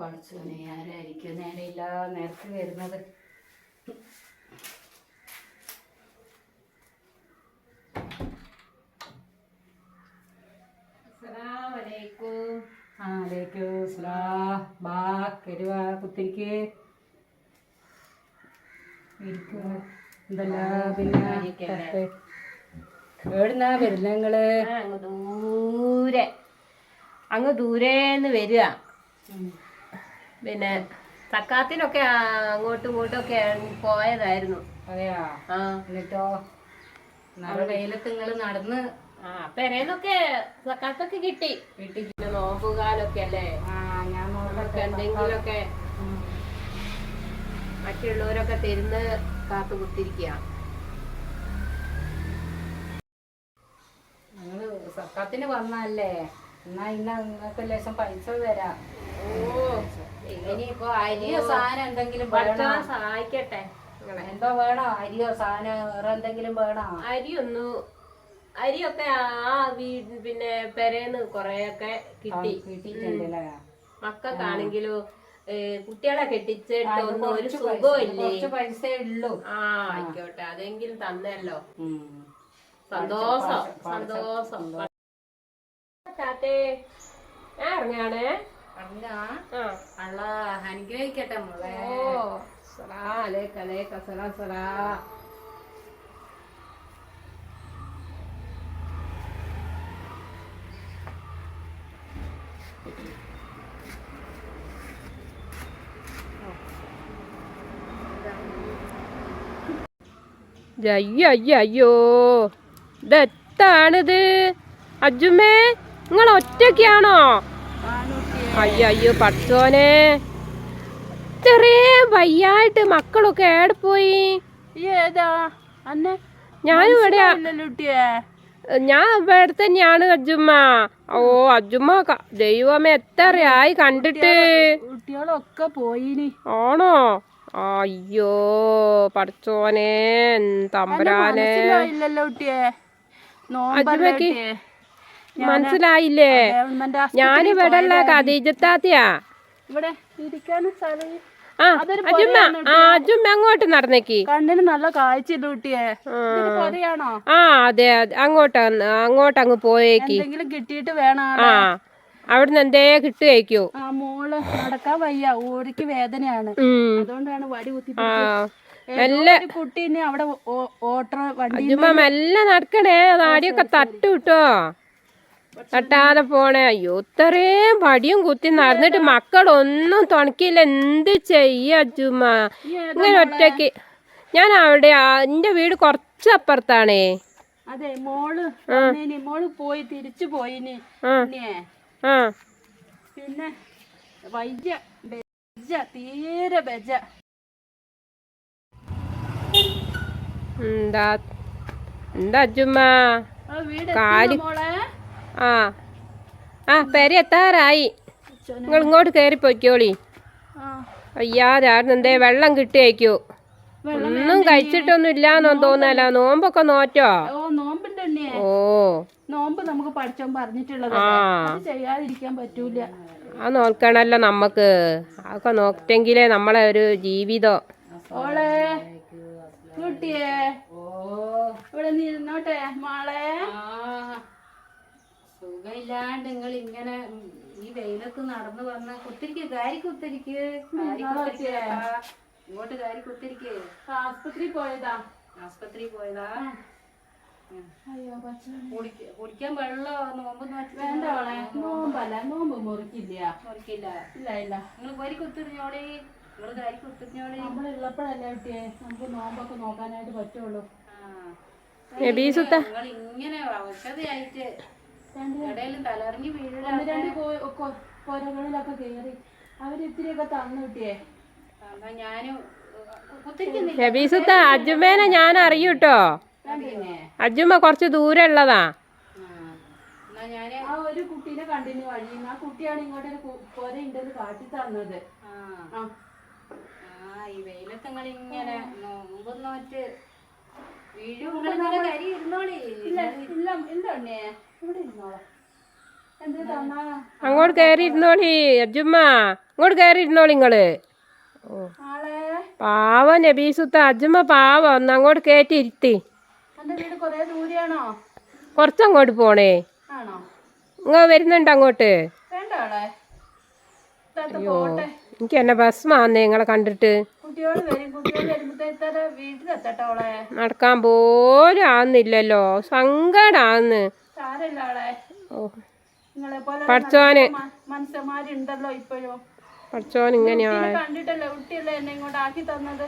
പഠിച്ചോനെ ആരായിരിക്കും? നേരെയില്ല നേരത്തെ വരുന്നത്. ആ കുത്തിരിക്ക്. ഇരിക്കുക എന്തല്ല പിന്നെ എവിടുന്നാ വരുന്ന നിങ്ങൾ? അങ്ങ് ദൂരെ. അങ്ങ് ദൂരേന്ന് വരിക. പിന്നെ തക്കാത്തിനൊക്കെ അങ്ങോട്ടും ഇങ്ങോട്ടും ഒക്കെ പോയതായിരുന്നു. അതെയാ? ആ. എന്നിട്ടോ? നല്ല വെയിലത്ത് നിങ്ങൾ നടന്ന് ആ പെരേന്നൊക്കെ തക്കാത്തൊക്കെ കിട്ടി. കിട്ടി. പിന്നെ നോമ്പുകാലൊക്കെ അല്ലേ? ആ ഞാൻ എന്തെങ്കിലുമൊക്കെ. മറ്റുള്ളവരൊക്കെ തരുന്ന് കാത്തു കുത്തിരിക്കുക നിങ്ങൾ സക്കത്തിന് വന്നല്ലേ എന്നാ ഇന്ന് നിങ്ങൾക്ക് ലേശം പൈസ തരാം. ഓ ഇനിയിപ്പോ അരിയോ സാധനം എന്തെങ്കിലും പഠിച്ചവൻ സഹായിക്കട്ടെ. എന്തോ വേണോ? അരിയോ സാധനം വേറെ എന്തെങ്കിലും വേണോ? അരിയൊന്നു അരിയൊക്കെ ആ വീട് പിന്നെ പെരേന്ന് കൊറേയൊക്കെ കിട്ടി. കിട്ടിയിട്ടുണ്ടല്ലേ മക്കൾക്കാണെങ്കിലും കുട്ടികളെ കെട്ടിച്ചിട്ട് ഒന്നും ഒരു സുഖമില്ലേ പൈസ- കുറച്ച് പൈസ ഉള്ളൂ. ആ ആയിക്കോട്ടെ. അതെങ്കിലും തന്നല്ലോ. സന്തോഷം സന്തോഷം. ടാറ്റേ ഞാൻ ഇറങ്ങാണേ അള്ള അനുഗ്രഹിക്കട്ടെ മോളെ. ഓ സലാ അലേക്ക അലേക്ക സലാ സലാ. അയ്യോ അയ്യോ അയ്യോ. ഇതെത്താണിത് അജുമേ നിങ്ങൾ ഒറ്റയ്ക്കാണോ? അയ്യോ അയ്യോ പഠിച്ചോനെ ചെറിയ വയ്യായിട്ട് മക്കളൊക്കെ ഏടെ പോയി? ഏതാ? അന്നെ? ഞാനും ഇവിടെ ഞാൻ ഇവിടെ തന്നെയാണ് അജുമ്മ ഓ അജുമ്മ ദൈവമേ ദൈവമേ എത്രയായി കണ്ടിട്ട്. കുട്ടികളൊക്കെ പോയിനി. ആണോ? അയ്യോ പഠിച്ചോനെ തമ്പരാനെ. മനസ്സിലായില്ലേ? ഞാൻ ഞാനിവിടെ ഉള്ള കദീജത്താത്തിയാ ഇവിടെ ഇരിക്കാനും സ്ഥലം ആ അജുമ്മ ആ അജുമ്മ അങ്ങോട്ട് നടന്നേക്ക്. കണ്ണിന് നല്ല കാഴ്ച കുട്ടിയെ? ആ. അതെ അതെ അങ്ങോട്ട് അങ്ങോട്ട് അങ്ങ് പോയേക്ക്. എന്തെങ്കിലും കിട്ടിയിട്ട് വേണം ആ അവിടുന്ന് എന്തേ കിട്ടുകയ്ക്കോ ആ മോൾ നടക്കാൻ വയ്യ. ഊരിക്ക് വേദനയാണ്. അതുകൊണ്ടാണ് വടി കുത്തി കുട്ടി ഇനി അവിടെ ഓട്ടോ വണ്ടി മെല്ലെ നടക്കണേ. നാടിയൊക്കെ തട്ടു കിട്ടോ തട്ടാതെ പോണേ. അയ്യോ ഇത്രയും വടിയും കുത്തി നടന്നിട്ട് മക്കളൊന്നും തുണക്കിയില്ല. എന്ത് ചെയ്യ അജുമ ഇങ്ങനെ ഒറ്റയ്ക്ക്. ഞാൻ അവിടെ എന്റെ വീട് കുറച്ച് അപ്പുറത്താണേ. അതെ മോൾ മോൾ പോയി തിരിച്ചു പോയിനി. പിന്നെ വയ്യ ബെജ തീരെ ബെജ. എന്താ എന്താ അജുമ്മ കാല്- ആ. ആ പെര എത്താറായി. നിങ്ങൾ ഇങ്ങോട്ട് കയറി പൊയ്ക്കോളി. ആ. അയ്യാതെ ആടുന്ന് എന്തേ വെള്ളം കിട്ടിയേക്കോ. ഒന്നും കഴിച്ചിട്ടൊന്നും ഇല്ലാന്നോ തോന്നല. നോമ്പൊക്കെ നോറ്റോ? ഓ. നോമ്പ് നമുക്ക് പഠിച്ചോ പറഞ്ഞിട്ടുള്ളത്. ചെയ്യാതിരിക്കാൻ പറ്റൂല. ആ നോക്കണല്ലോ നമ്മക്ക്. അതൊക്കെ നോക്കിട്ടെങ്കിലേ നമ്മളെ ഒരു ജീവിതം. ഓളെ കുട്ടിയെ. ഇവിടെ നിന്നോട്ടെ മോളെ. സുഖമില്ലാണ്ട് നിങ്ങൾ ഇങ്ങനെ ഈ വെയിലത്ത് നടന്നു വന്ന കുത്തിരിക്ക് കാരി കുത്തിരിക്ക്. ഇങ്ങോട്ട് കാരി കുത്തിരിക്ക്. ആസ്പത്രി പോയതാ. ആസ്പത്രി പോയതാ. കുടിക്കാൻ വെള്ളോ നോമ്പ് നോറ്റി വേണ്ട മോളെ. നോമ്പല്ല. നോമ്പ് മുറിക്കില്ല. ഇല്ല ഇല്ല. നിങ്ങൾ കോരി കുത്തിരിഞ്ഞോളി. നിങ്ങൾ കാരി കുത്തിരിഞ്ഞോളി. നമ്മളുള്ളപ്പോഴല്ലേ കുട്ടിയെ. നമുക്ക് നോമ്പൊക്കെ നോക്കാനായിട്ട് പറ്റുള്ളൂ. നബീസുത്ത നിങ്ങൾ ഇങ്ങനെ ഔഷധയായിട്ട് ഇടയിൽ തലറിഞ്ഞ് വീഴ ഒന്ന് രണ്ട് കൊരകളിലൊക്കെ കയറി അവരിത്തിരിയൊക്കെ തന്നു കുട്ടിയെ. ഞാനും അജുമേനെ ഞാൻ അറിയൂട്ടോ അജുമ്മ കുറച്ച് ദൂരെ ഉള്ളതാ ആ. ഒരു കുട്ടീനെ കണ്ടിന്യൂ വഴി. ആ കുട്ടിയാണ് ഇങ്ങോട്ട് ഒരു കു- ഉണ്ടെന്ന് കാട്ടി തന്നത്. ആ. ആ. ആ ഈ വെയിലത്ത് നിങ്ങൾ ഇങ്ങനെ വീഴും കരി ഇരുന്നോളി. ഇല്ല ഇല്ല ഇല്ല ഇവിടെ ഇരുന്നോളാം. അങ്ങോട്ട് കയറി ഇരുന്നോളി അജുമ്മ. അങ്ങോട്ട് കയറി ഇരുന്നോളി നിങ്ങൾ പാവ നബീസുത്ത അജുമ്മ പാവ. ഒന്ന് അങ്ങോട്ട് കേറ്റി ഇരുത്തി. കുറച്ചങ്ങോട്ട് പോണേ. നിങ്ങൾ വരുന്നുണ്ട് അങ്ങോട്ട്? അയ്യോ എനിക്ക് എന്നെ ബസ് മാന്നേ നിങ്ങളെ കണ്ടിട്ട്. നടക്കാൻ പോലും ആന്നില്ലല്ലോ സങ്കടാന്ന് പഠിച്ചോന്. പഠിച്ചോൻ ഇങ്ങനെയാ കണ്ടിട്ടല്ലേ? കുട്ടിയല്ലേ എന്നെ ഇങ്ങോട്ട് ആക്കി തന്നത്?